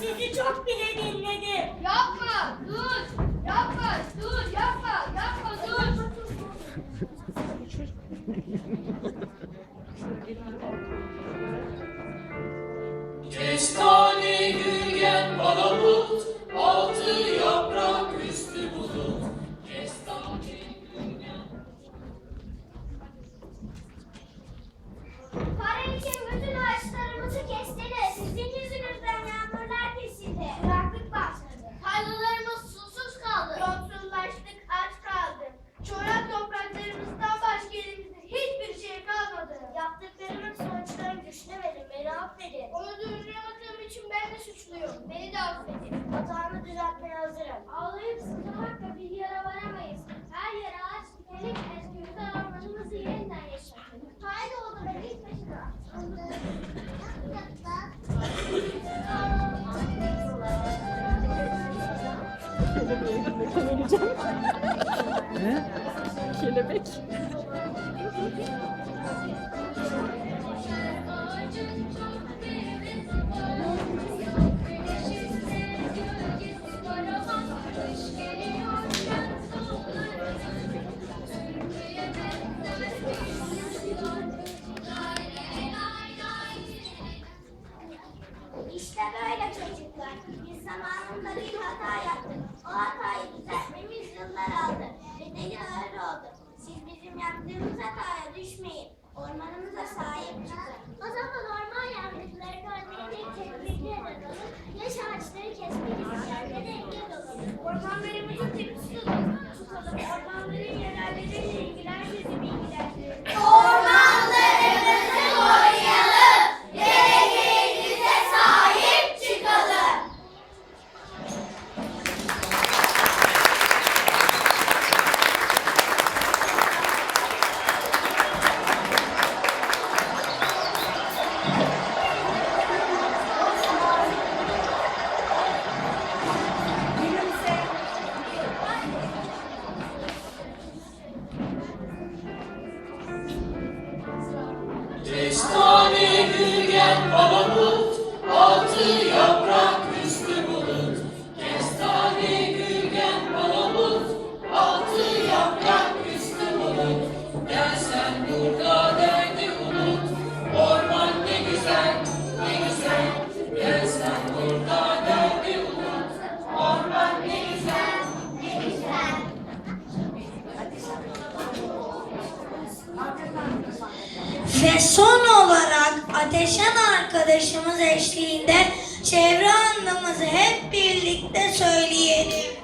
sizi çok bile dinledim. Yapma, dur. Yapma, dur, yapma, yapma, dur. Geçti affedin. Onu durduramadığım için ben de suçluyum. Beni de affedin. Hatanı düzeltmeye hazırım. Ağlayıp sızlamakla bir yere varamayız. Her yere ağaç dikelim, eski armağanımızı yeniden yaşatın. Haydi oğlum, git peşine. Kelebek. Kelebek. Christ omni hygien Ve son olarak Ateşen arkadaşımız eşliğinde çevre anlamızı hep birlikte söyleyelim.